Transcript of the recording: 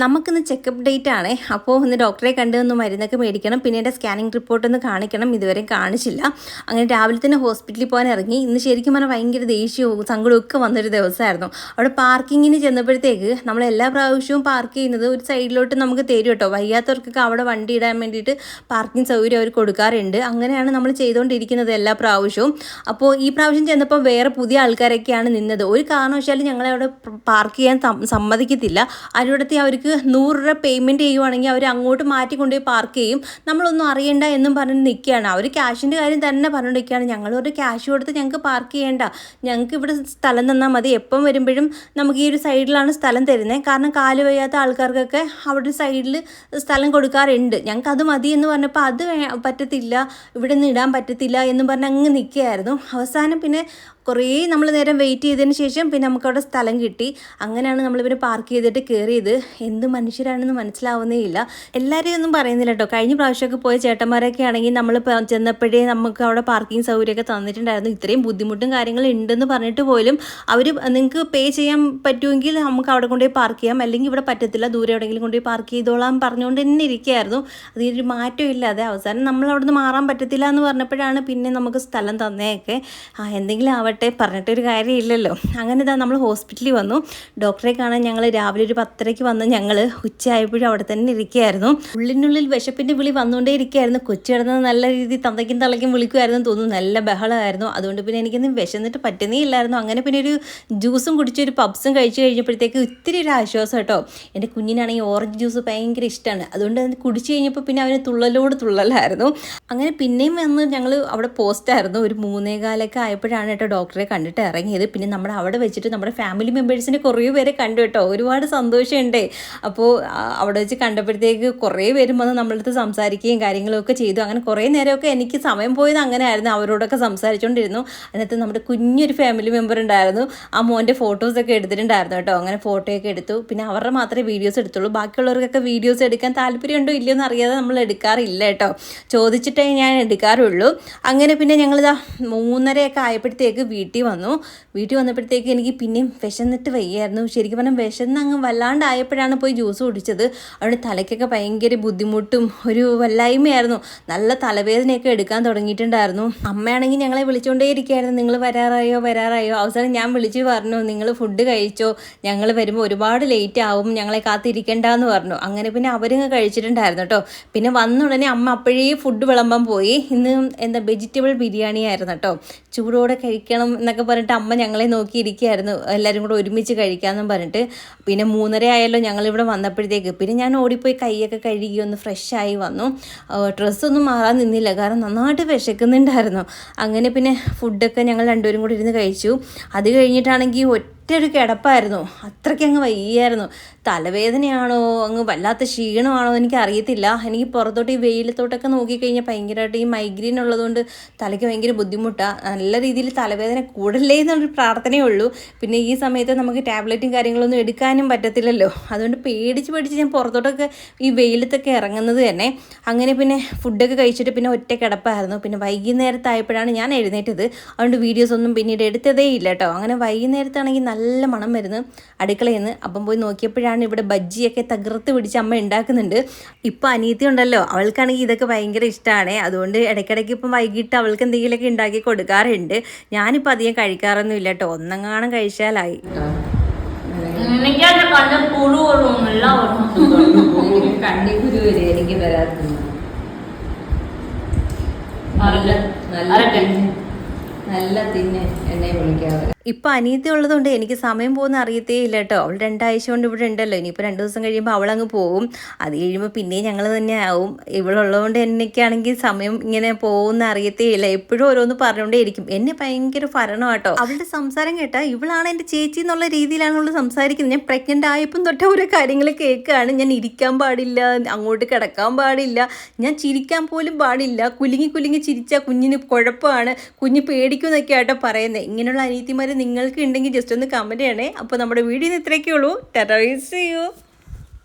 നമുക്കിന്ന് checkup date ആണ്. അപ്പോൾ ഒന്ന് ഡോക്ടറെ കണ്ട് ഒന്ന് മരുന്നൊക്കെ മേടിക്കണം. പിന്നെ എന്റെ സ്കാനിങ് റിപ്പോർട്ട് ഒന്ന് കാണിക്കണം. ഇതുവരെ കാണിച്ചില്ല. അങ്ങനെ രാവിലെ തന്നെ ഹോസ്പിറ്റലിൽ പോകാൻ ഇറങ്ങി. ഇന്ന് ശരിക്കും പറഞ്ഞാൽ ഭയങ്കര ദേഷ്യവും സങ്കടവും ഒക്കെ വന്നൊരു ദിവസമായിരുന്നു അവിടെ പാർക്കിങ്ങിന് ചെന്നപ്പോഴത്തേക്ക് നമ്മൾ എല്ലാ പ്രാവശ്യവും പാർക്ക് ചെയ്യുന്നത് ഒരു സൈഡിലോട്ട് നമുക്ക് തരും കേട്ടോ. വയ്യാത്തവർക്കൊക്കെ അവിടെ വണ്ടി ഇടാൻ വേണ്ടിയിട്ട് പാർക്കിംഗ് സൗകര്യം അവർ കൊടുക്കാറുണ്ട്. അങ്ങനെയാണ് നമ്മൾ ചെയ്തുകൊണ്ടിരിക്കുന്നത് എല്ലാ പ്രാവശ്യവും. അപ്പോൾ ഈ പ്രാവശ്യം ചെന്നപ്പോൾ വേറെ പുതിയ ആൾക്കാരൊക്കെയാണ് നിന്നത്. ഒരു കാരണവശാലും ഞങ്ങളെ അവിടെ പാർക്ക് ചെയ്യാൻ സമ്മതിക്കത്തില്ല. അവരുടെ അതിലൂടത്തെ അവർക്ക് നൂറ് രൂപ പേയ്മെന്റ് ചെയ്യുവാണെങ്കിൽ അവർ അങ്ങോട്ട് മാറ്റി കൊണ്ടുപോയി പാർക്ക് ചെയ്യും. നമ്മളൊന്നും അറിയണ്ട എന്നും പറഞ്ഞ് നിൽക്കുകയാണ്. അവർ ക്യാഷിന്റെ കാര്യം തന്നെ പറഞ്ഞുകൊണ്ടിരിക്കുകയാണ്. ഞങ്ങളൊരു ക്യാഷ് കൊടുത്ത് ഞങ്ങൾക്ക് പാർക്ക് ചെയ്യേണ്ട. ഞങ്ങൾക്ക് ഇവിടെ സ്ഥലം തന്നാൽ മതി. എപ്പം വരുമ്പോഴും നമുക്ക് ഈ ഒരു സൈഡിലാണ് സ്ഥലം തരുന്നത് കാരണം കാൽ വയ്യാത്ത ആൾക്കാർക്കൊക്കെ അവിടെ സൈഡിൽ സ്ഥലം കൊടുക്കാറുണ്ട്. ഞങ്ങൾക്ക് അത് മതി എന്ന് പറഞ്ഞപ്പോൾ അത് പറ്റത്തില്ല. ഇവിടെ നിന്ന് ഇടാൻ പറ്റത്തില്ല എന്ന് പറഞ്ഞ് അങ്ങ് നിൽക്കുകയായിരുന്നു. അവസാനം പിന്നെ കുറേ നമ്മൾ നേരം വെയിറ്റ് ചെയ്തതിന് ശേഷം പിന്നെ നമുക്കവിടെ സ്ഥലം കിട്ടി. അങ്ങനെയാണ് നമ്മളിവർ പാർക്ക് ചെയ്തിട്ട് കയറിയത് എന്ത് മനുഷ്യരാണെന്ന് മനസ്സിലാവുന്നേ ഇല്ല. എല്ലാവരെയും ഒന്നും പറയുന്നില്ല കേട്ടോ കഴിഞ്ഞ പ്രാവശ്യമൊക്കെ പോയ ചേട്ടന്മാരൊക്കെ ആണെങ്കിൽ നമ്മൾ ചെന്നപ്പോഴേ നമുക്ക് അവിടെ പാർക്കിംഗ് സൗകര്യമൊക്കെ തന്നിട്ടുണ്ടായിരുന്നു. ഇത്രയും ബുദ്ധിമുട്ടും കാര്യങ്ങളും ഉണ്ടെന്ന് പറഞ്ഞിട്ട് പോലും അവർ നിങ്ങൾക്ക് പേ ചെയ്യാൻ പറ്റുമെങ്കിൽ നമുക്ക് അവിടെ കൊണ്ടുപോയി പാർക്ക് ചെയ്യാം. അല്ലെങ്കിൽ ഇവിടെ പറ്റത്തില്ല. ദൂരെ എവിടെയെങ്കിലും കൊണ്ടുപോയി പാർക്ക് ചെയ്തോളാം പറഞ്ഞുകൊണ്ട് തന്നെ ഇരിക്കുകയായിരുന്നു. അതിനൊരു മാറ്റം ഇല്ലാതെ അവസാനം നമ്മൾ അവിടെ നിന്ന് മാറാൻ പറ്റത്തില്ല എന്ന് പറഞ്ഞപ്പോഴാണ് പിന്നെ നമുക്ക് സ്ഥലം തന്നേക്കെ. ആ എന്തെങ്കിലും ആവട്ടെ പറഞ്ഞിട്ടൊരു കാര്യമില്ലല്ലോ. അങ്ങനെ ഇതാ നമ്മൾ ഹോസ്പിറ്റലിൽ വന്നു. ഡോക്ടറെ കാണാൻ ഞങ്ങൾ രാവിലെ ഒരു പത്തരയ്ക്ക് വന്ന് ഞങ്ങൾ ഉച്ചയായപ്പോഴും അവിടെ തന്നെ ഇരിക്കുകയായിരുന്നു. ഉള്ളിനുള്ളിൽ വിശപ്പിന്റെ വിളി വന്നുകൊണ്ടേ ഇരിക്കുകയായിരുന്നു. കൊച്ചു കിടന്ന് നല്ല രീതിയിൽ തന്തയ്ക്കും തളയ്ക്കും വിളിക്കുമായിരുന്നു. തോന്നുന്നു നല്ല ബഹളമായിരുന്നു. അതുകൊണ്ട് പിന്നെ എനിക്കൊന്നും വിശന്നിട്ട് പറ്റുന്നേ ഇല്ലായിരുന്നു. അങ്ങനെ പിന്നെ ഒരു ജ്യൂസും കുടിച്ച് ഒരു പബ്സും കഴിച്ചു കഴിഞ്ഞപ്പോഴത്തേക്ക് ഇത്തിരി ഒരു ആശ്വാസം കേട്ടോ. എന്റെ കുഞ്ഞിനാണെങ്കിൽ ഓറഞ്ച് ജ്യൂസ് ഭയങ്കര ഇഷ്ടമാണ്. അതുകൊണ്ട് അത് കുടിച്ചു കഴിഞ്ഞപ്പോൾ പിന്നെ അവന് തുള്ളലോട് തുള്ളലായിരുന്നു. അങ്ങനെ പിന്നെയും വന്ന് ഞങ്ങൾ അവിടെ പോസ്റ്റായിരുന്നു. ഒരു മൂന്നേകാലൊക്കെ ആയപ്പോഴാണ് കേട്ടോ ഡോക്ടറെ കണ്ടിട്ട് ഇറങ്ങിയത്. പിന്നെ നമ്മൾ അവിടെ വെച്ചിട്ട് നമ്മുടെ ഫാമിലി മെമ്പേഴ്സിനെ കുറേ പേരെ കണ്ടു കേട്ടോ. ഒരുപാട് സന്തോഷമുണ്ട്. അപ്പോൾ അവിടെ വെച്ച് കണ്ടപ്പോഴത്തേക്ക് കുറേ പേരും വന്ന് നമ്മളടുത്ത് സംസാരിക്കുകയും കാര്യങ്ങളൊക്കെ ചെയ്തു. അങ്ങനെ കുറേ നേരമൊക്കെ എനിക്ക് സമയം പോയത് അങ്ങനെ ആയിരുന്നു അവരോടൊക്കെ സംസാരിച്ചുകൊണ്ടിരുന്നു അതിനകത്ത് നമ്മുടെ കുഞ്ഞൊരു ഫാമിലി മെമ്പർ ഉണ്ടായിരുന്നു. ആ മോന്റെ ഫോട്ടോസൊക്കെ എടുത്തിട്ടുണ്ടായിരുന്നു കേട്ടോ. അങ്ങനെ ഫോട്ടോയൊക്കെ എടുത്തു. പിന്നെ അവരുടെ മാത്രമേ വീഡിയോസ് എടുത്തുള്ളൂ. ബാക്കിയുള്ളവർക്കൊക്കെ വീഡിയോസ് എടുക്കാൻ താല്പര്യമുണ്ടോ ഇല്ലയോ എന്ന് അറിയാതെ നമ്മൾ എടുക്കാറില്ല കേട്ടോ. ചോദിച്ചിട്ടേ ഞാൻ എടുക്കാറുള്ളൂ. അങ്ങനെ പിന്നെ ഞങ്ങളിതാ മൂന്നരയൊക്കെ ആയപ്പോഴത്തേക്ക് വീട്ടിൽ വന്നു. വീട്ടിൽ വന്നപ്പോഴത്തേക്ക് എനിക്ക് പിന്നെയും വിശന്നിട്ട് വയ്യായിരുന്നു. ശരിക്കും പറഞ്ഞാൽ വിശന്ന് അങ്ങ് വല്ലാണ്ടായപ്പോഴാണ് പോയി ജ്യൂസ് കുടിച്ചത്. അവിടെ തലയ്ക്കൊക്കെ ഭയങ്കര ബുദ്ധിമുട്ടും ഒരു വല്ലായ്മയായിരുന്നു. നല്ല തലവേദനയൊക്കെ എടുക്കാൻ തുടങ്ങിയിട്ടുണ്ടായിരുന്നു. അമ്മയാണെങ്കിൽ ഞങ്ങളെ വിളിച്ചുകൊണ്ടേ ഇരിക്കുകയായിരുന്നു നിങ്ങൾ വരാറായോ? വരാറായോ? അവസാനം ഞാൻ വിളിച്ച് പറഞ്ഞു നിങ്ങൾ ഫുഡ് കഴിച്ചോ? ഞങ്ങൾ വരുമ്പോൾ ഒരുപാട് ലേറ്റ് ആവും. ഞങ്ങളെ കാത്തിരിക്കണ്ടെന്ന് പറഞ്ഞു. അങ്ങനെ പിന്നെ അവരങ്ങ് കഴിച്ചിട്ടുണ്ടായിരുന്നു കേട്ടോ പിന്നെ വന്ന ഉടനെ അമ്മ അപ്പോഴേ ഫുഡ് വിളമ്പാൻ പോയി. ഇന്ന് എന്താ വെജിറ്റബിൾ ബിരിയാണി ആയിരുന്നു കേട്ടോ ചൂടോടെ കഴിക്കണം എന്നൊക്കെ പറഞ്ഞിട്ട് അമ്മ ഞങ്ങളെ നോക്കിയിരിക്കുകയായിരുന്നു. എല്ലാവരും കൂടെ ഒരുമിച്ച് കഴിക്കാമെന്നും പറഞ്ഞിട്ട്. പിന്നെ മൂന്നര ആയല്ലോ ഞങ്ങളിവിടെ വന്നപ്പോഴത്തേക്ക്. പിന്നെ ഞാൻ ഓടിപ്പോയി കൈയൊക്കെ കഴുകി ഒന്ന് ഫ്രഷായി വന്നു. ഡ്രസ്സൊന്നും മാറാൻ നിന്നില്ല. കാരണം നന്നായിട്ട് വിശക്കുന്നുണ്ടായിരുന്നു. അങ്ങനെ പിന്നെ ഫുഡൊക്കെ ഞങ്ങൾ രണ്ടുപേരും കൂടി ഇരുന്ന് കഴിച്ചു. അത് കഴിഞ്ഞിട്ടാണെങ്കിൽ ഒറ്റ ഒരു കിടപ്പായിരുന്നു. അത്രയ്ക്ക് അങ്ങ് വയ്യായിരുന്നു തലവേദനയാണോ? അങ്ങ് വല്ലാത്ത ക്ഷീണമാണോ എനിക്ക് അറിയത്തില്ല എനിക്ക് പുറത്തോട്ട് ഈ വെയിലത്തോട്ടൊക്കെ നോക്കിക്കഴിഞ്ഞാൽ ഭയങ്കരമായിട്ട് ഈ മൈഗ്രെയിൻ ഉള്ളതുകൊണ്ട് തലയ്ക്ക് ഭയങ്കര ബുദ്ധിമുട്ടാണ് നല്ല രീതിയിൽ തലവേദന കൂടല്ലേ എന്നൊരു പ്രാർത്ഥനയേ ഉള്ളൂ പിന്നെ ഈ സമയത്ത് നമുക്ക് ടാബ്ലറ്റും കാര്യങ്ങളൊന്നും എടുക്കാനും പറ്റത്തില്ലല്ലോ. അതുകൊണ്ട് പേടിച്ച് പേടിച്ച് ഞാൻ പുറത്തോട്ടൊക്കെ ഈ വെയിലത്തൊക്കെ ഇറങ്ങുന്നത് തന്നെ. അങ്ങനെ പിന്നെ ഫുഡൊക്കെ കഴിച്ചിട്ട് പിന്നെ ഒറ്റ കിടപ്പായിരുന്നു. പിന്നെ വൈകുന്നേരത്തായപ്പോഴാണ് ഞാൻ എഴുന്നേറ്റത്. അതുകൊണ്ട് വീഡിയോസ് ഒന്നും പിന്നീട് എടുത്തതേ ഇല്ല കേട്ടോ. അങ്ങനെ വൈകുന്നേരത്താണെങ്കിൽ നല്ല മണം വരുന്നു. അടുക്കളയിൽ നിന്ന് അപ്പം പോയി നോക്കിയപ്പോഴാണ് ഇവിടെ ബജ്ജിയൊക്കെ തകർത്ത് പിടിച്ച് അമ്മ ഉണ്ടാക്കുന്നുണ്ട്. ഇപ്പം അനിയത്തി ഉണ്ടല്ലോ അവൾക്കാണെങ്കിൽ ഇതൊക്കെ ഭയങ്കര ഇഷ്ടമാണ് അതുകൊണ്ട് ഇടയ്ക്കിടയ്ക്ക് ഇപ്പം വൈകിട്ട് അവൾക്ക് എന്തെങ്കിലുമൊക്കെ ഉണ്ടാക്കി കൊടുക്കാറുണ്ട്. ഞാനിപ്പോൾ അധികം കഴിക്കാറൊന്നും ഇല്ല കേട്ടോ. ഒന്നെങ്ങാണം കഴിച്ചാലായി. കണ്ണിക്കുരു വരെ എനിക്ക് വരാത്തുന്നു. നല്ല തിന്നെ എന്നെ വിളിക്കാറ്. ഇപ്പൊ അനിയത്തി ഉള്ളതുകൊണ്ട് എനിക്ക് സമയം പോകുന്ന അറിയത്തേ ഇല്ല കേട്ടോ. അവൾ രണ്ടാഴ്ച കൊണ്ട് ഇവിടെ ഉണ്ടല്ലോ. ഇനിയിപ്പോൾ രണ്ട് ദിവസം കഴിയുമ്പോൾ അവളങ്ങ് പോകും അത് കഴിയുമ്പോൾ പിന്നെ ഞങ്ങൾ തന്നെ ആവും. ഇവളുള്ളതുകൊണ്ട് എന്നൊക്കെയാണെങ്കിൽ സമയം ഇങ്ങനെ പോകുന്ന അറിയത്തേ ഇല്ല. എപ്പോഴും ഓരോന്ന് പറഞ്ഞുകൊണ്ടേ ഇരിക്കും. എന്നെ ഭയങ്കര ഭരണം കേട്ടോ അവളുടെ സംസാരം കേട്ടാ ഇവളാണ് എന്റെ ചേച്ചി എന്നുള്ള രീതിയിലാണ് അവൾ സംസാരിക്കുന്നത്. ഞാൻ പ്രഗ്നന്റ് ആയപ്പം തൊട്ട് ഓരോ കാര്യങ്ങൾ കേൾക്കുകയാണ് ഞാൻ ഇരിക്കാൻ പാടില്ല അങ്ങോട്ട് കിടക്കാൻ പാടില്ല ഞാൻ ചിരിക്കാൻ പോലും പാടില്ല. കുലുങ്ങി കുലുങ്ങി ചിരിച്ച കുഞ്ഞിന് കുഴപ്പമാണ് കുഞ്ഞ് പേടിക്കുമെന്നൊക്കെ ആട്ടോ പറയുന്നത് ഇങ്ങനെയുള്ള അനീതിമാർ നിങ്ങൾക്ക് ഉണ്ടെങ്കിൽ ജസ്റ്റ് ഒന്ന് കമന്റ് ചെയ്യണേ. അപ്പോൾ നമ്മുടെ വീഡിയോ ഇത്രയൊക്കെ ഉള്ളൂ. ടെറൈസ് ചെയ്യൂ